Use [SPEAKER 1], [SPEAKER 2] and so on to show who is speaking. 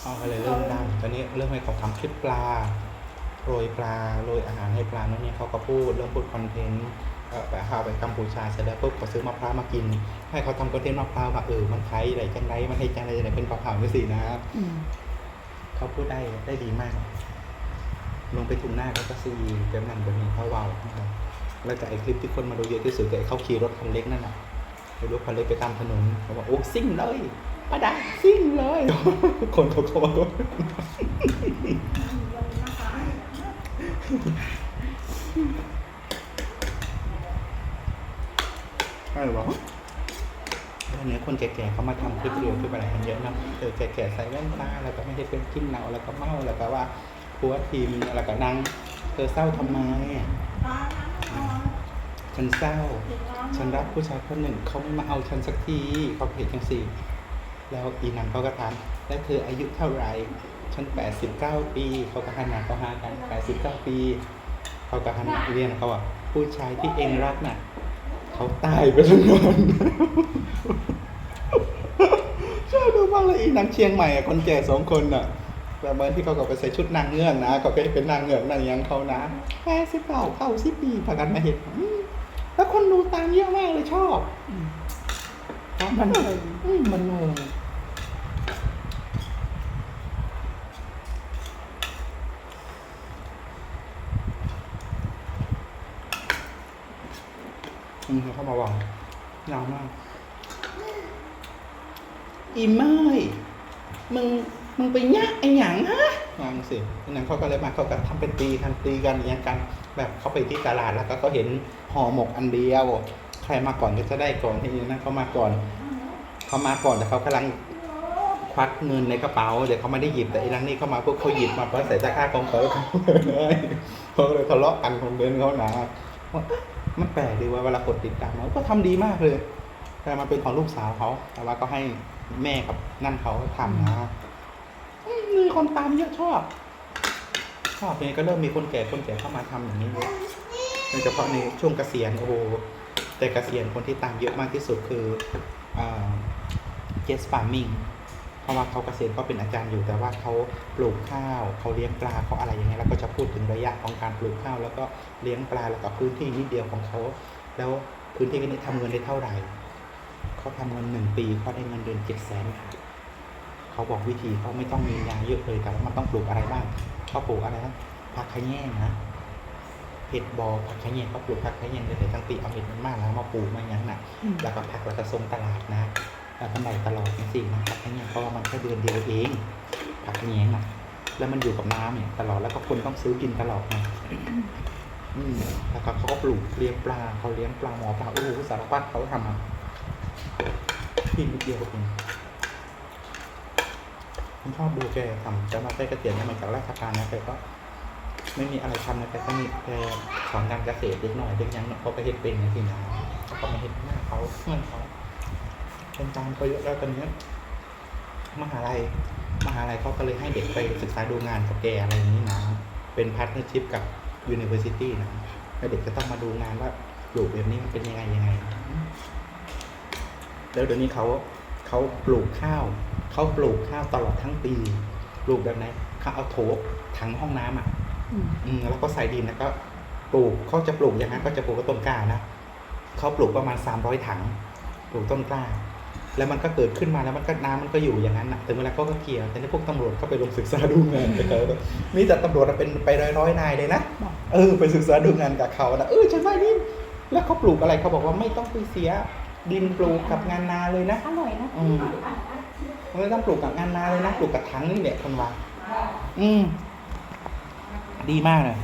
[SPEAKER 1] เขาก็เลยเริ่มดังตอนนี้เริ่มให้เขาทำคลิปปลาโรยปลาโรยอาหารให้ปลาโน่นนี่เขาก็พูดเริ่มพูดคอนเทนต์ไปหาไปกัมพูชาเสร็จแล้วปุ๊บก็ซื้อมะพร้าวมากิน ให้เขาทำคอนเทนต์มะพร้าวว่าเออมันไทยอะไรจังไรมันให้จังไรจังไรเป็นมะพร้าวนี่สินะเขาพูดได้ได้ดีมาก ลงไปทุ่งหน้าเขาก็ซีเต็มนั่นแบบนี้เขาเว้าวนะครับแล้วก็ไอ้คลิปที่คนมาดูเยอะที่สุดก็ไอเขาขี่รถคันเล็กนั่นแหละไปรถคันเล็กไปตามถนนเขาบอกโอ้ซิ่งเลย ป้าดาซิ่งเลย คนเขาก็มาดูใช่หรอตอนนี้คนแก่ๆเขามาทำคลิปเรียวคลิปอะไรกันเยอะเนอะเออแก่ๆใส่แว่นตาแล้วก็ไม่ได้เป็นกินเหนาแล้วก็เมาแล้วก็ว่าพัวทีมแล้วก็นั่งเธอเศร้าทำไมอะฉันเศร้า ฉันรักผู้ชายคนหนึ่งเขาไม่มาเอาฉันสักทีเขาเห็นจังสิ แล้วอีนังเขาก็ถามแล้วเธออายุเท่าไหร่ฉันแปดสิบเก้าปีเขาก็หันหน้าเขาหากันแปดสิบเก้าปีเขาก็หันเรียนเขาอะผู้ชายที่เองรักน่ะเขาตายไปแล้วนอนชอบดูมากเลยอีนังเชียงใหม่อะคนแก่สองคนอะแบบเหมื่อนที่เขาก็ไปใส่ชุดนางเงือกนะเขาก็เป็นนางเงือกนางยังเขานะแปดสิบเก้าเข้าสิบปีพากันมาเห็นอืมแล้วคนดูตามเยอะมากเลยชอบ
[SPEAKER 2] อืมความบันเทิง
[SPEAKER 1] อืมมัน งงอืมเขามาวางยาวมาก อีเมยมึง มึงไปยะไอหยังฮะวางสินั่นเขาก็เลยมาเขาก็ทำเป็นตีกันตีกันอย่างเงี้ยกัน แบบเขาไปที่ตลาดแล้วก็เขาเห็นห่อหมกอันเดียว ใครมาก่อนก็จะได้ก่อนที่นั่นเขามาก่อน เขามาก่อนแต่เขากำลังควักเงินในกระเป๋าเดี๋ยวเขาไม่ได้หยิบแต่อีนังนี่เขามาพวกเขาหยิบมาเพราะใส่ตะกร้าของเขาเลยเขาเลยทะเลาะกันของเดินเขาหนา มันแปลกดีว่าเวลากดติดตามเขาก็ทำดีมากเลย แต่มันเป็นของลูกสาวเขา แต่ว่าก็ให้แม่กับนั่นเขาทำนะมีคนตามเยอะชอบ ชอบเนี่ยก็เริ่มมีคนแก่คนแก่เข้ามาทำอย่างนี้เยอะโดยเฉพาะในช่วงเกษียณโอ้โหแต่เกษียณคนที่ตามเยอะมากที่สุดคือเจสฟาร์มิง เพราะว่าเขาเกษียณเขาเป็นอาจารย์อยู่ แต่ว่าเขาปลูกข้าวเขาเลี้ยงปลาเขาอะไรอย่างเงี้ยแล้วก็จะพูดถึงระยะของการปลูกข้าว แล้วก็เลี้ยงปลาแล้วก็พื้นที่นิดเดียวของเขาแล้วพื้นที่นี้ทำเงินได้เท่าไหร่เขาทำเงินหนึ่งปีเขาได้เงินเดือนเจ็ดแสนเขาบอกวิธีเขาไม่ต้องมียาเยอะเลยแต่ว่ามันต้องปลูกอะไรบ้างเขาปลูกอะไรนะผักขะแยงนะเห็ดบอผักขะแยงเขาปลูกผักขะแยงเลยแต่ทั้งปีเอาเห็ดมันมากแล้วมาปลูกมาอย่างน่ะ
[SPEAKER 2] อืม
[SPEAKER 1] แล้วก็ผักแล้วก็ส่งตลาดนะ แล้วกำไรตลอดจริงๆนะผักขะแยงเพราะว่ามันแค่เดือนเดียวเอง ผักขะแยงน่ะ แล้วมันอยู่กับน้ำเนี่ยตลอดแล้วก็คนต้องซื้อกินตลอดไงอืมแล้วก็เขาก็ปลูกเลี้ยงปลาเขาเลี้ยงปลาหมอปลาโอ้โหสารพัดเขาทำอะพี่นิดเดียวเองผมชอบดูแกทำจะมาได้เกษียณเนี่ยมาจากราชการนะแกก็ไม่มีอะไรทำนะแกก็มีแกสอนการเกษตรเล็กหน่อยเล็กยังเขาไปเห็ดเป็นนะทีนะเขาก็มาเห็ดหน้าเขาเพื่อนเขา เป็นตามเขาเยอะแล้วตอนเนี้ยมหาลัยมหาลัยเขาก็เลยให้เด็กไปศึกษาดูงานกับแกอะไรอย่างนี้นะ เป็นพาร์ทเนอร์ชิพกับ University นะแล้วเด็กจะต้องมาดูงานว่าปลูกแบบนี้มันเป็นยังไงยังไง แล้วเดี๋ยวนี้เขาเขาปลูกข้าวเขาปลูกข้าวตลอดทั้งปีปลูกแบบไหนเขาเอาโถถังห้องน้ำอะ
[SPEAKER 2] อืม
[SPEAKER 1] อืมแล้วก็ใส่ดินแล้วก็ ปลูกเขาจะปลูกอย่างนั้นก็จะปลูกกับต้นกล้านะเขาปลูกประมาณสามร้อยถัง ปลูกต้นกล้า แล้วมันก็เกิดขึ้นมาแล้วมันก็น้ำมันก็อยู่อย่างนั้นนะถึงเวลาเขาก็เกี่ยวแต่นี่พวกตำรวจก็ไปลงศึกษาดูงานกับเขามีแต่ตำรวจอะเป็นไปร้อยร้อยๆนายเลยนะ
[SPEAKER 2] บอก
[SPEAKER 1] เออไปศึกษาดูงานกับเขานะเออใช่ไหมนี่แล้วเขาปลูกอะไรเขาบอกว่าไม่ต้องไปเสียดินปลูกกับงานนาเลยนะ
[SPEAKER 2] อร่อยนะ
[SPEAKER 1] อืมไม่ต้องปลูกกับงานนาเลยนะปลูกกับถังนี่แหละคนว่าอืมดีมากเลย